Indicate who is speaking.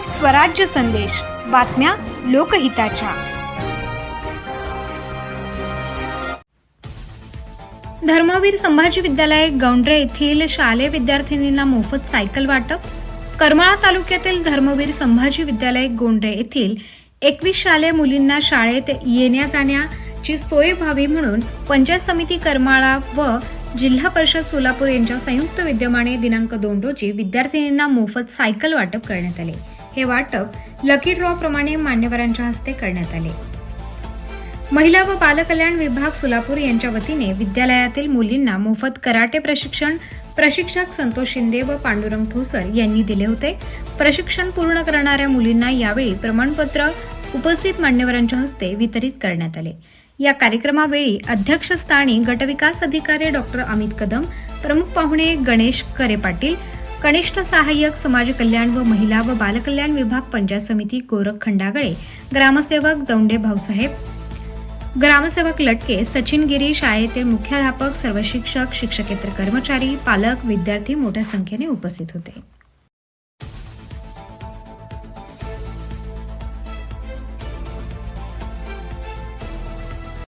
Speaker 1: स्वराज्य संदेश. बातम्या लोकहिताच्या. धर्मवीर संभाजी विद्यालय गौंड्रे येथील शालेय विद्यार्थिनींना मोफत सायकल वाटप. करमाळा तालुक्यातील धर्मवीर संभाजी विद्यालय गोंड्रे येथील एकवीस शालेय मुलींना शाळेत येण्या जाण्याची सोय व्हावी म्हणून पंचायत समिती करमाळा व जिल्हा परिषद सोलापूर यांच्या संयुक्त विद्यमाने दिनांक दोन रोजी विद्यार्थिनींना मोफत सायकल वाटप करण्यात आले. हे वाटप लकी ड्रॉ प्रमाणे मान्यवरांच्या हस्ते करण्यात आले. महिला व बालकल्याण विभाग सोलापूर यांच्या वतीने विद्यालयातील मुलींना मोफत कराटे प्रशिक्षण प्रशिक्षक संतोष शिंदे व पांडुरंग ठोसर यांनी दिले होते. प्रशिक्षण पूर्ण करणाऱ्या मुलींना यावेळी प्रमाणपत्र उपस्थित मान्यवरांच्या हस्ते वितरित करण्यात आले. या कार्यक्रमावेळी अध्यक्षस्थानी गटविकास अधिकारी डॉक्टर अमित कदम प्रमुख पाहुणे गणेश करे पाटील कनिष्ठ सहाय्यक समाज कल्याण व महिला व बालकल्याण विभाग पंचायत समिती गोरख खंडागळे ग्रामसेवक दौंडे भाऊसाहेब ग्रामसेवक लटके सचिन गिरी शाळेतील मुख्याध्यापक सर्व शिक्षक शिक्षकेतर कर्मचारी पालक विद्यार्थी मोठ्या संख्येने उपस्थित होते.